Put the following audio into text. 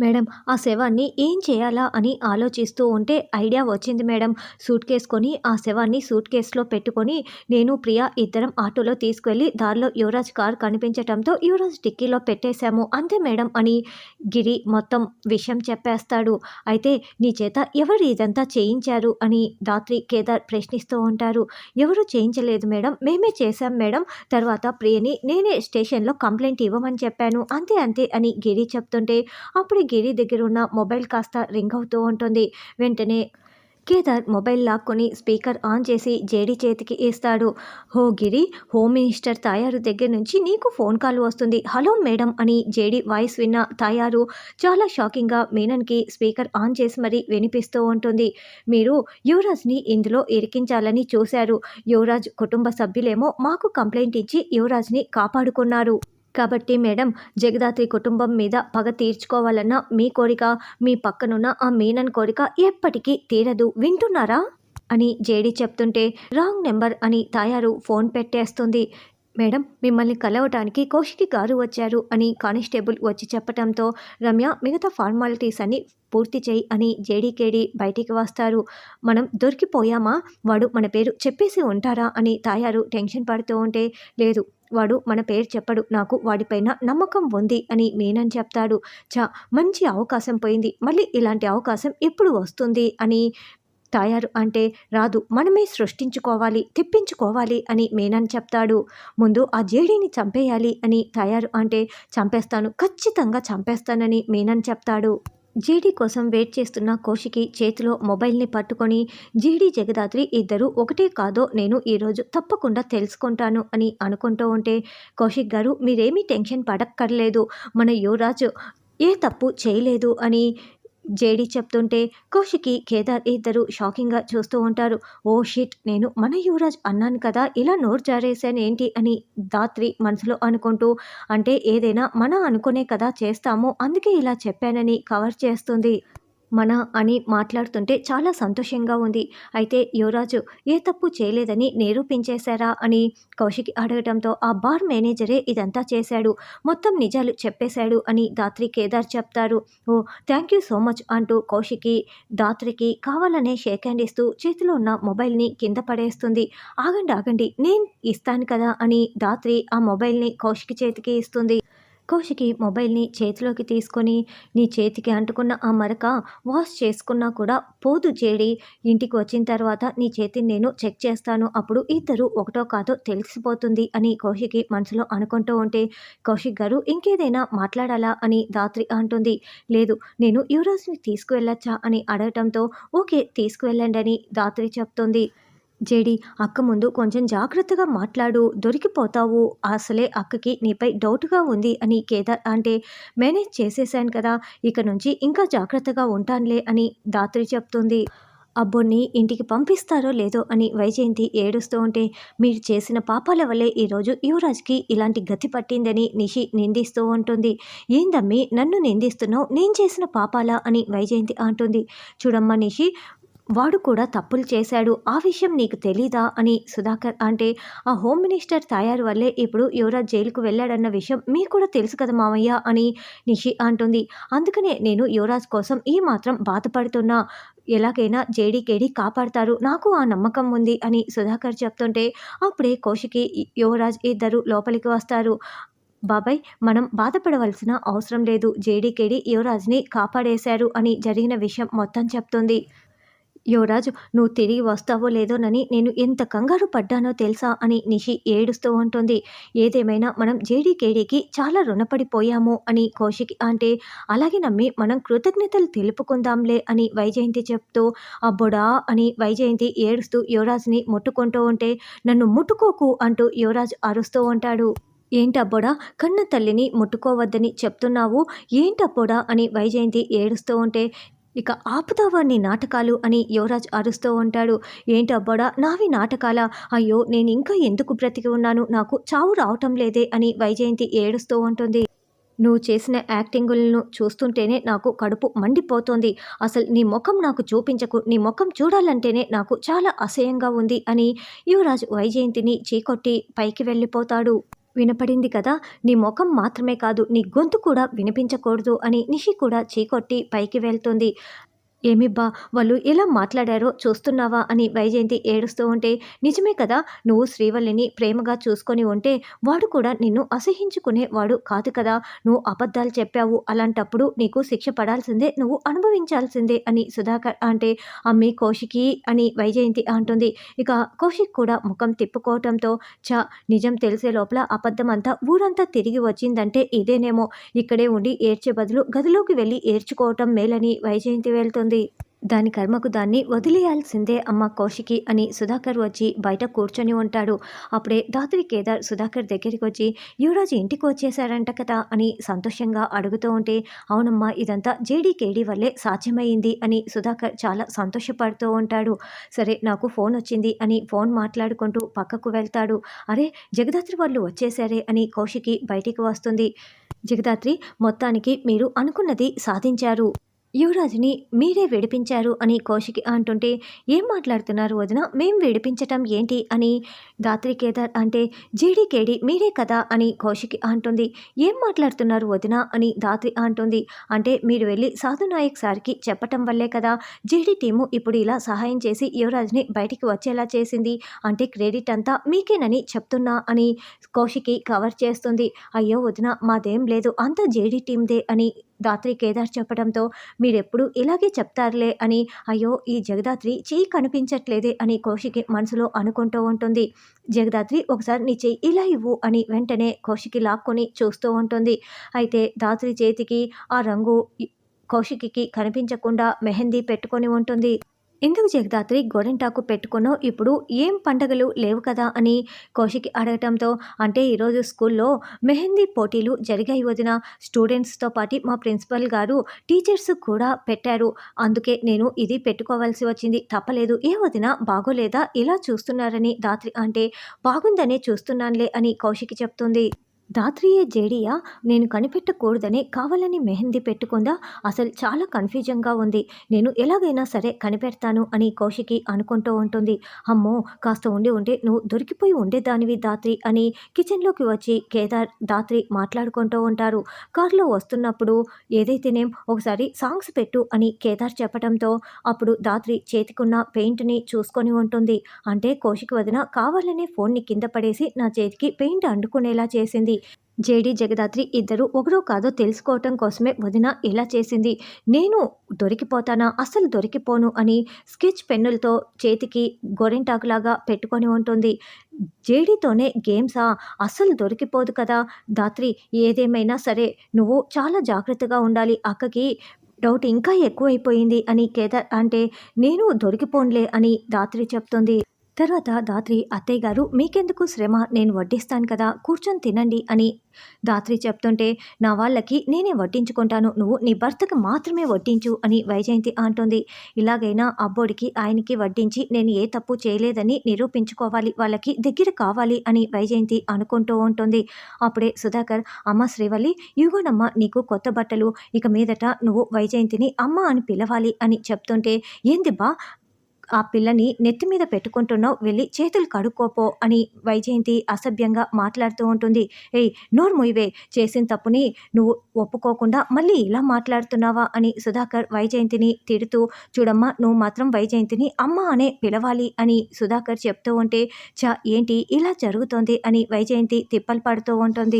Madam ఆ శవాన్ని ఏం చేయాలా అని ఆలోచిస్తూ ఉంటే ఐడియా వచ్చింది మేడం. సూట్ కేసుకొని ఆ శవాన్ని సూట్ కేసులో పెట్టుకొని నేను ప్రియా ఇద్దరం ఆటోలో తీసుకువెళ్ళి దారిలో యువరాజ్ కార్ కనిపించడంతో యువరాజ్ డిక్కీలో పెట్టేశాము. అంతే మేడం అని గిరి మొత్తం విషయం చెప్పేస్తాడు. అయితే నీ చేత ఎవరు ఇదంతా చేయించారు అని రాత్రి కేదార్ ప్రశ్నిస్తూ ఉంటారు. ఎవరు చేయించలేదు మేడం. మేమే చేశాం మేడం. తర్వాత ప్రియని నేనే స్టేషన్లో కంప్లైంట్ ఇవ్వమని చెప్పాను. అంతే అంతే అని గిరి చెప్తుంటే అప్పుడు గిరి దగ్గర ఉన్న మొబైల్ కాస్త రింగ్ అవుతూ ఉంటుంది. వెంటనే కేదార్ మొబైల్ లాక్కొని స్పీకర్ ఆన్ చేసి జేడీ చేతికి ఇస్తాడు హో గిరి హోమ్ మినిస్టర్ తాయారు దగ్గర నుంచి నీకు ఫోన్ కాల్ వస్తుంది. హలో మేడం అని జేడీ వాయిస్ విన్న తాయారు చాలా షాకింగ్గా మీనన్కి స్పీకర్ ఆన్ చేసి మరీ వినిపిస్తూ ఉంటుంది. మీరు యువరాజ్ని ఇందులో ఇరికించాలని చూశారు. యువరాజ్ కుటుంబ సభ్యులేమో మాకు కంప్లైంట్ ఇచ్చి యువరాజ్ని కాపాడుకున్నారు. కాబట్టి మేడం జగదాత్రి కుటుంబం మీద పగ తీర్చుకోవాలన్న మీ కోరిక మీ పక్కనున్న ఆ మీనన్ కోరిక ఎప్పటికీ తీరదు. వింటున్నారా? అని జేడి చెప్తుంటే రాంగ్ నెంబర్ అని తయారు ఫోన్ పెట్టేస్తుంది. మేడం మిమ్మల్ని కలవటానికి కౌశికి గారు వచ్చారు అని కానిస్టేబుల్ వచ్చి చెప్పడంతో రమ్య మిగతా ఫార్మాలిటీస్ అన్ని పూర్తి చేయి అని జేడీకేడి బయటికి వస్తారు. మనం దొరికిపోయామా? వాడు మన పేరు చెప్పేసి ఉంటారా? అని తాయారు టెన్షన్ పడుతూ ఉంటే లేదు వాడు మన పేరు చెప్పడు నాకు వాడిపైన నమ్మకం ఉంది అని మీనన్ చెప్తాడు. చా మంచి అవకాశం పోయింది మళ్ళీ ఇలాంటి అవకాశం ఎప్పుడు వస్తుంది? అని తాయారు అంటే రాదు. మనమే సృష్టించుకోవాలి తెప్పించుకోవాలి అని మేనన్ చెప్తాడు. ముందు ఆ జేడీని చంపేయాలి అని తాయారు అంటే చంపేస్తాను. ఖచ్చితంగా చంపేస్తానని మేనన్ చెప్తాడు. జీడీ కోసం వెయిట్ చేస్తున్న కోషికి చేతిలో మొబైల్ని పట్టుకొని జీడీ జగదాత్రి ఇద్దరు ఒకటే కాదో నేను ఈరోజు తప్పకుండా తెలుసుకుంటాను అని అనుకుంటూ ఉంటే కౌశిక్ గారు మీరేమీ టెన్షన్ పడక్కర్లేదు. మన యువరాజు ఏ తప్పు చేయలేదు అని జేడి చెప్తుంటే కౌశికి కేదార్ ఇద్దరు షాకింగ్గా చూస్తూ ఉంటారు. ఓ షిట్ నేను మన యువరాజ్ అన్నాను కదా ఇలా నోరు జారేశాను ఏంటి అని దాత్రి మనసులో అనుకుంటూ అంటే ఏదైనా మన అనుకునే కదా చేస్తాము అందుకే ఇలా చెప్పానని కవర్ చేస్తుంది. మన అని మాట్లాడుతుంటే చాలా సంతోషంగా ఉంది. అయితే యువరాజు ఏ తప్పు చేయలేదని నిరూపించేశారా అని కౌశిక్ అడగడంతో ఆ బార్ మేనేజరే ఇదంతా చేశాడు. మొత్తం నిజాలు చెప్పేశాడు అని దాత్రి కేదార్ చెప్తారు. ఓ థ్యాంక్ యూ సో మచ్ అంటూ కౌశికి దాత్రికి కావాలనే షేక్ హ్యాండ్ ఇస్తూ చేతిలో ఉన్న మొబైల్ని కింద పడేస్తుంది. ఆగండి ఆగండి నేను ఇస్తాను కదా అని దాత్రి ఆ మొబైల్ని కౌశిక్ చేతికి ఇస్తుంది. కౌశికి మొబైల్ని చేతిలోకి తీసుకొని నీ చేతికి అంటుకున్న ఆ మరక వాష్ చేసుకున్నా కూడా పోదు చేడి ఇంటికి వచ్చిన తర్వాత నీ చేతిని నేను చెక్ చేస్తాను. అప్పుడు ఇద్దరు ఒకటో కాదో తెలిసిపోతుంది అని కౌశికి మనసులో అనుకుంటూ ఉంటే కౌశిక్ గారు ఇంకేదైనా మాట్లాడాలా అని దాత్రి అంటుంది. లేదు నేను యువరాజ్ని తీసుకువెళ్ళచ్చా అని అడగటంతో ఓకే తీసుకువెళ్ళండి అని దాత్రి చెప్తుంది. జేడి అక్క ముందు కొంచెం జాగ్రత్తగా మాట్లాడు దొరికిపోతావు. అసలే అక్కకి నీపై డౌట్గా ఉంది అని కేదార్ అంటే మేనేజ్ చేసేసాను కదా ఇక నుంచి ఇంకా జాగ్రత్తగా ఉంటానులే అని దాత్రి చెప్తుంది. అబ్బోని ఇంటికి పంపిస్తారో లేదో అని వైజయంతి ఏడుస్తూ ఉంటే మీరు చేసిన పాపాల వల్లే ఈరోజు యువరాజ్కి ఇలాంటి గతి పట్టిందని నిషి నిందిస్తూ ఉంటుంది. ఏందమ్మి నన్ను నిందిస్తున్నావు నేను చేసిన పాపాలా అని వైజయంతి అంటుంది. చూడమ్మా నిషి వాడు కూడా తప్పులు చేశాడు. ఆ విషయం నీకు తెలీదా? అని సుధాకర్ అంటే ఆ హోమ్ మినిస్టర్ తయారు వల్లే ఇప్పుడు యువరాజ్ జైలుకు వెళ్ళాడన్న విషయం మీకు కూడా తెలుసు కదా మామయ్య? అని నిషి అంటుంది. అందుకనే నేను యువరాజ్ కోసం ఈ మాత్రం బాధపడుతున్నా. ఎలాగైనా జేడీకేడి కాపాడతారు. నాకు ఆ నమ్మకం ఉంది అని సుధాకర్ చెప్తుంటే అప్పుడే కోషికి యువరాజ్ ఇద్దరు లోపలికి వస్తారు. బాబాయ్ మనం బాధపడవలసిన అవసరం లేదు. జేడీకేడి యువరాజ్ని కాపాడేశారు అని జరిగిన విషయం మొత్తం చెప్తుంది. యువరాజు నువ్వు తిరిగి వస్తావో లేదోనని నేను ఎంత కంగారు పడ్డానో తెలుసా? అని నిషి ఏడుస్తూ ఉంటుంది. ఏదేమైనా మనం జేడీకేడీకి చాలా రుణపడిపోయాము అని కౌశిక్ అంటే అలాగే నమ్మి మనం కృతజ్ఞతలు తెలుపుకుందాంలే అని వైజయంతి చెప్తూ అబ్బోడా అని వైజయంతి ఏడుస్తూ యువరాజ్ని ముట్టుకుంటూ ఉంటే నన్ను ముట్టుకోకు అంటూ యువరాజ్ అరుస్తూ ఉంటాడు. ఏంటబ్బోడా కన్న తల్లిని ముట్టుకోవద్దని చెప్తున్నావు? ఏంటబ్బోడా? అని వైజయంతి ఏడుస్తూ ఉంటే ఇక ఆపుతావా నాటకాలు అని యువరాజ్ అరుస్తూ ఉంటాడు. ఏంటి అబ్బాడా నావి నాటకాలా? అయ్యో నేను ఇంకా ఎందుకు బ్రతికి ఉన్నాను? నాకు చావు రావటం లేదే అని వైజయంతి ఏడుస్తూ ఉంటుంది. నువ్వు చేసిన యాక్టింగులను చూస్తుంటేనే నాకు కడుపు మండిపోతోంది. అసలు నీ ముఖం నాకు చూపించకు నీ ముఖం చూడాలంటేనే నాకు చాలా అసహ్యంగా ఉంది అని యువరాజ్ వైజయంతిని చీకొట్టి పైకి వెళ్ళిపోతాడు. వినపడింది కదా నీ ముఖం మాత్రమే కాదు నీ గొంతు కూడా వినిపించకూడదు అని నిషి కూడా చీకొట్టి పైకి వెళ్తుంది. ఏమిబ్బా వాళ్ళు ఎలా మాట్లాడారో చూస్తున్నావా అని వైజయంతి ఏడుస్తూ ఉంటే నిజమే కదా నువ్వు శ్రీవల్లిని ప్రేమగా చూసుకొని ఉంటే వాడు కూడా నిన్ను అసహించుకునేవాడు కాదు కదా నువ్వు అబద్ధాలు చెప్పావు అలాంటప్పుడు నీకు శిక్ష పడాల్సిందే నువ్వు అనుభవించాల్సిందే అని సుధాకర్ అంటే అమ్మి కౌశికి అని వైజయంతి అంటుంది. ఇక కౌశిక్ కూడా ముఖం తిప్పుకోవటంతో చ నిజం తెలిసే లోపల అబద్ధం అంతా ఊరంతా తిరిగి వచ్చిందంటే ఇదేనేమో ఇక్కడే ఉండి ఏడ్చే బదులు గదిలోకి వెళ్ళి ఏడ్చుకోవటం మేలని వైజయంతి వెళ్తుంది. దాని కర్మకు దాన్ని వదిలేయాల్సిందే అమ్మ కౌశికి అని సుధాకర్ వచ్చి బయట కూర్చొని ఉంటాడు. అప్పుడే దాత్రి కేదార్ సుధాకర్ దగ్గరికి వచ్చి యువరాజు ఇంటికి వచ్చేసారంట కదా అని సంతోషంగా అడుగుతూ ఉంటే అవునమ్మా ఇదంతా జేడీకేడీ వల్లే సాధ్యమైంది అని సుధాకర్ చాలా సంతోషపడుతూ ఉంటాడు. సరే నాకు ఫోన్ వచ్చింది అని ఫోన్ మాట్లాడుకుంటూ పక్కకు వెళ్తాడు. అరే జగదాత్రి వాళ్ళు వచ్చేసారే అని కౌశికి బయటికి వస్తుంది. జగదాత్రి మొత్తానికి మీరు అనుకున్నది సాధించారు. యువరాజుని మీరే విడిపించారు అని కౌశికి అంటుంటే ఏం మాట్లాడుతున్నారు వదిన? మేం విడిపించటం ఏంటి? అని దాత్రి కేదార్ అంటే జీడీకేడి మీరే కదా? అని కౌశికి అంటుంది ఏం మాట్లాడుతున్నారు వదిన? అని దాత్రి అంటుంది అంటే మీరు వెళ్ళి సాధు నాయక్ సార్కి చెప్పటం వల్లే కదా జీడీ టీము ఇప్పుడు ఇలా సహాయం చేసి యువరాజ్ని బయటికి వచ్చేలా చేసింది. అంటే క్రెడిట్ అంతా మీకేనని చెప్తున్నా అని కౌశికి కవర్ చేస్తుంది అయ్యో వదిన మాదేం లేదు అంత జేడీ టీందే అని దాత్రి కేదార్ చెప్పడంతో మీరెప్పుడు ఇలాగే చెప్తారులే అని అయ్యో ఈ జగదాత్రి చెయ్యి కనిపించట్లేదే అని కౌశికి మనసులో అనుకుంటూ ఉంటుంది. జగదాత్రి ఒకసారి నీ చెయ్యి ఇలా ఇవ్వు అని వెంటనే కౌశికి లాక్కొని చూస్తూ ఉంటుంది. అయితే దాత్రి చేతికి ఆ రంగు కౌశికి కనిపించకుండా మెహందీ పెట్టుకొని ఉంటుంది. ఎందుకు జగదాత్రి గోరింటాకు పెట్టుకునో ఇప్పుడు ఏం పండగలు లేవు కదా? అని కౌశికి అడగటంతో అంటే ఈరోజు స్కూల్లో మెహందీ పోటీలు జరిగాయి వదిన. స్టూడెంట్స్తో పాటు మా ప్రిన్సిపల్ గారు టీచర్స్ కూడా పెట్టారు. అందుకే నేను ఇది పెట్టుకోవాల్సి వచ్చింది. తప్పలేదు. ఏ వదిన బాగోలేదా? ఇలా చూస్తున్నారని దాత్రి అంటే బాగుందనే చూస్తున్నానులే అని కౌశికి చెప్తుంది. రాత్రియే జేడియా నేను కనిపెట్టకూడదని కావాలని మెహందీ పెట్టుకుందా? అసలు చాలా కన్ఫ్యూజన్గా ఉంది. నేను ఎలాగైనా సరే కనిపెడతాను అని కౌశికి అనుకుంటూ ఉంటుంది. అమ్మో కాస్త ఉండి ఉంటే నువ్వు దొరికిపోయి ఉండేదానివి దాత్రి అని కిచెన్లోకి వచ్చి కేదార్ దాత్రి మాట్లాడుకుంటూ ఉంటారు. కారులో వస్తున్నప్పుడు ఏదైతేనేం ఒకసారి సాంగ్స్ పెట్టు అని కేదార్ చెప్పడంతో అప్పుడు దాత్రి చేతికున్న పెయింట్ని చూసుకొని ఉంటుంది. అంటే కౌశిక్ వదిన కావాలనే ఫోన్ని కింద పడేసి నా చేతికి పెయింట్ అండుకునేలా చేసింది. జేడి జగదాత్రి ఇద్దరు ఒకరో కాదో తెలుసుకోవటం కోసమే వదిన ఇలా చేసింది. నేను దొరికిపోతానా? అస్సలు దొరికిపోను అని స్కెచ్ పెన్నులతో చేతికి గొరెంటాకులాగా పెట్టుకొని ఉంటుంది. జేడీతోనే గేమ్సా? అస్సలు దొరికిపోదు కదా. దాత్రి ఏదేమైనా సరే నువ్వు చాలా జాగ్రత్తగా ఉండాలి. అక్కకి డౌట్ ఇంకా ఎక్కువైపోయింది అని కేదార్ అంటే నేను దొరికిపోన్లే అని దాత్రి చెప్తుంది. తర్వాత దాత్రి అత్తయ్య గారు మీకెందుకు శ్రమ? నేను వడ్డిస్తాను కదా కూర్చొని తినండి అని దాత్రి చెప్తుంటే నా వాళ్ళకి నేనే వడ్డించుకుంటాను నువ్వు నీ భర్తకు మాత్రమే వడ్డించు అని వైజయంతి అంటుంది. ఇలాగైనా అబ్బోడికి ఆయనకి వడ్డించి నేను ఏ తప్పు చేయలేదని నిరూపించుకోవాలి వాళ్ళకి దగ్గర కావాలి అని వైజయంతి అనుకుంటూ ఉంటుంది. అప్పుడే సుధాకర్ అమ్మ శ్రీవల్లి ఇవ్వనమ్మ నీకు కొత్త బట్టలు ఇక మీదట నువ్వు వైజయంతిని అమ్మ అని పిలవాలి అని చెప్తుంటే ఏంది బా ఆ పిల్లని నెత్తి మీద పెట్టుకుంటున్నావు వెళ్ళి చేతులు కడుక్కోపో అని వైజయంతి అసభ్యంగా మాట్లాడుతూ ఉంటుంది. ఏయ్ నోరు మొయ్యవే చేసిన తప్పుని నువ్వు ఒప్పుకోకుండా మళ్ళీ ఇలా మాట్లాడుతున్నావా అని సుధాకర్ వైజయంతిని తిడుతూ చూడమ్మా నువ్వు మాత్రం వైజయంతిని అమ్మ అనే పిలవాలి అని సుధాకర్ చెప్తూ ఉంటే చ ఏంటి ఇలా జరుగుతోంది అని వైజయంతి తిప్పలు పడుతూ ఉంటుంది.